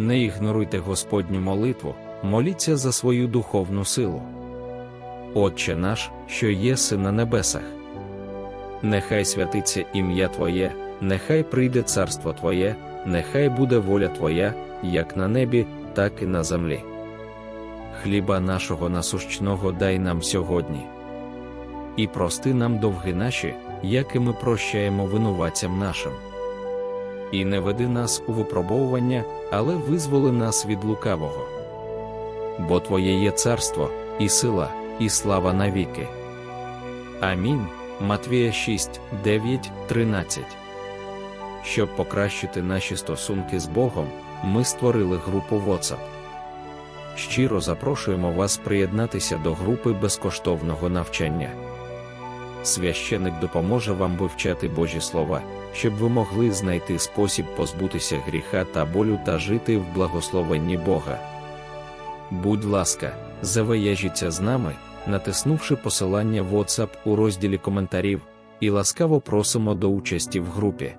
Не ігноруйте Господню молитву, моліться за свою духовну силу. Отче наш, що єси на небесах. Нехай святиться ім'я Твоє, нехай прийде царство Твоє, нехай буде воля Твоя, як на небі, так і на землі. Хліба нашого насущного дай нам сьогодні. І прости нам довги наші, як і ми прощаємо винуватцям нашим. І не веди нас у випробовування, але визволи нас від лукавого. Бо Твоє є царство, і сила, і слава навіки. Амінь. Матвія 6, 9, 13. Щоб покращити наші стосунки з Богом, ми створили групу WhatsApp. Щиро запрошуємо вас приєднатися до групи безкоштовного навчання. Священик допоможе вам вивчати Божі слова, щоб ви могли знайти спосіб позбутися гріха та болю та жити в благословенні Бога. Будь ласка, завияжіться з нами, натиснувши посилання WhatsApp у розділі коментарів, і ласкаво просимо до участі в групі.